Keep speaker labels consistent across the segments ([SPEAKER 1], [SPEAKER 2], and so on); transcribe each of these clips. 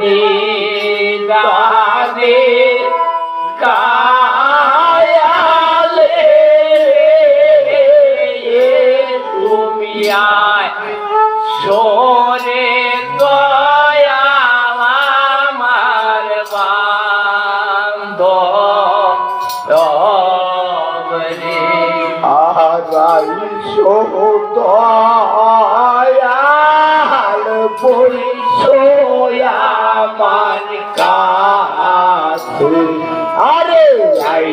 [SPEAKER 1] নিদানে কায়ালে তুমি আয়। সোরে দয়ামার বান্ধ আহারাই
[SPEAKER 2] সোহ দয়াল পরি মান কাছে আরে আই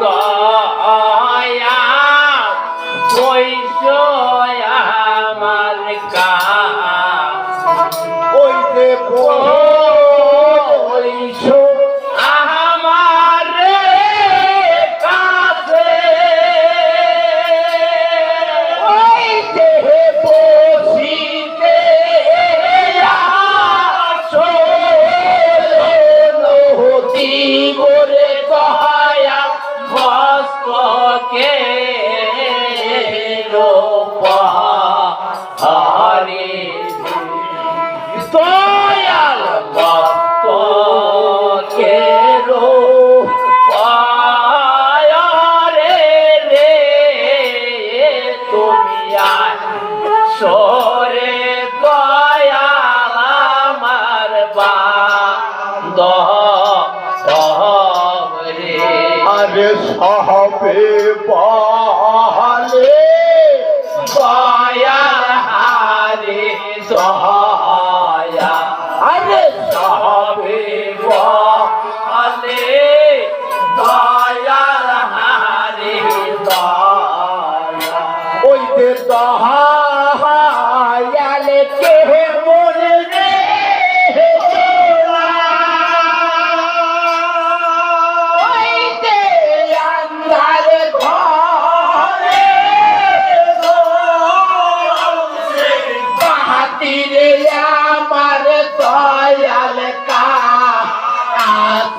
[SPEAKER 1] দয়া বৈশয় আমার কা
[SPEAKER 2] ওই যে বৈশো
[SPEAKER 1] সরে দয়াল আমার বান্দ। রে
[SPEAKER 2] আরে সবে বলে
[SPEAKER 1] দয়াল হারে দয়া।
[SPEAKER 2] আরে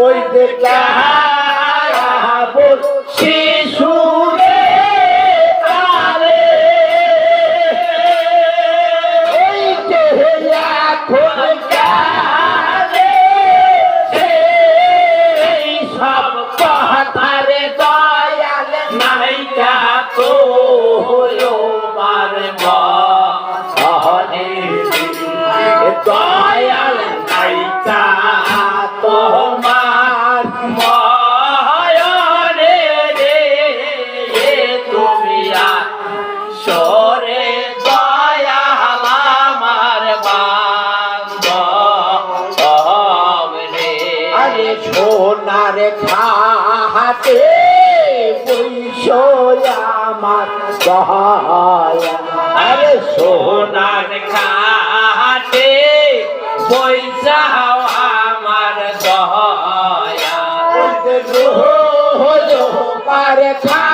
[SPEAKER 2] ওই যে কাহাবুল খাতে বৈশয় আমার আরে
[SPEAKER 1] সোনার খাটে পয়সা আমার দয়া
[SPEAKER 2] পারে খাতে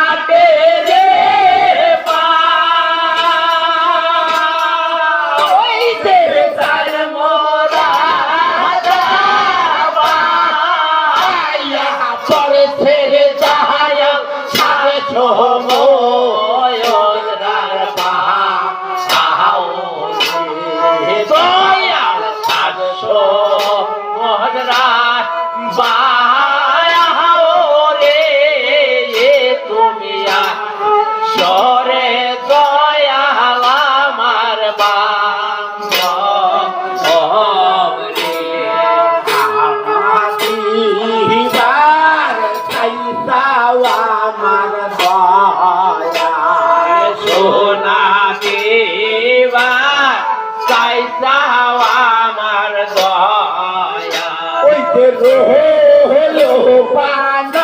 [SPEAKER 2] ওই যে রোহলো পান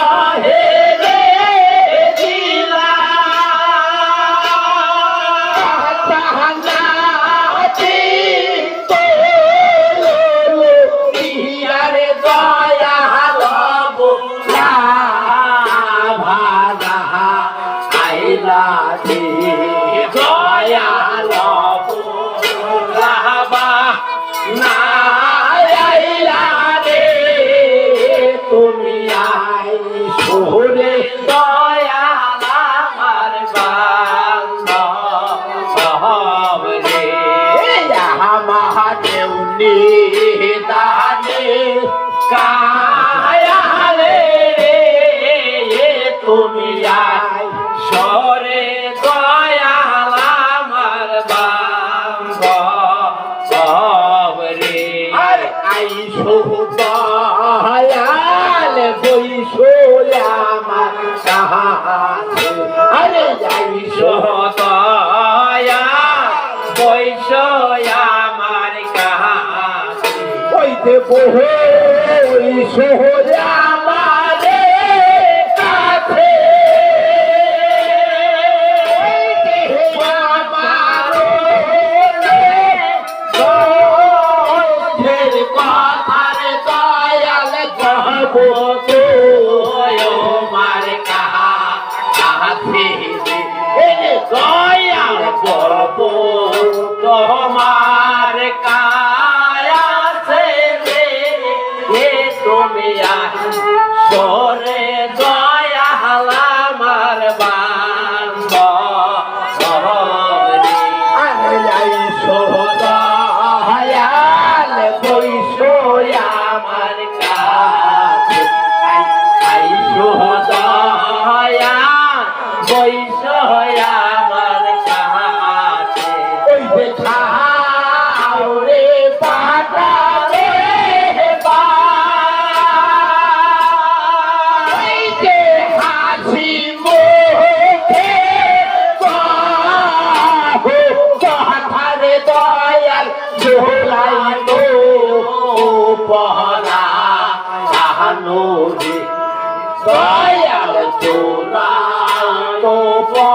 [SPEAKER 2] হে হলে তা تے وہ ہا ویشو ہا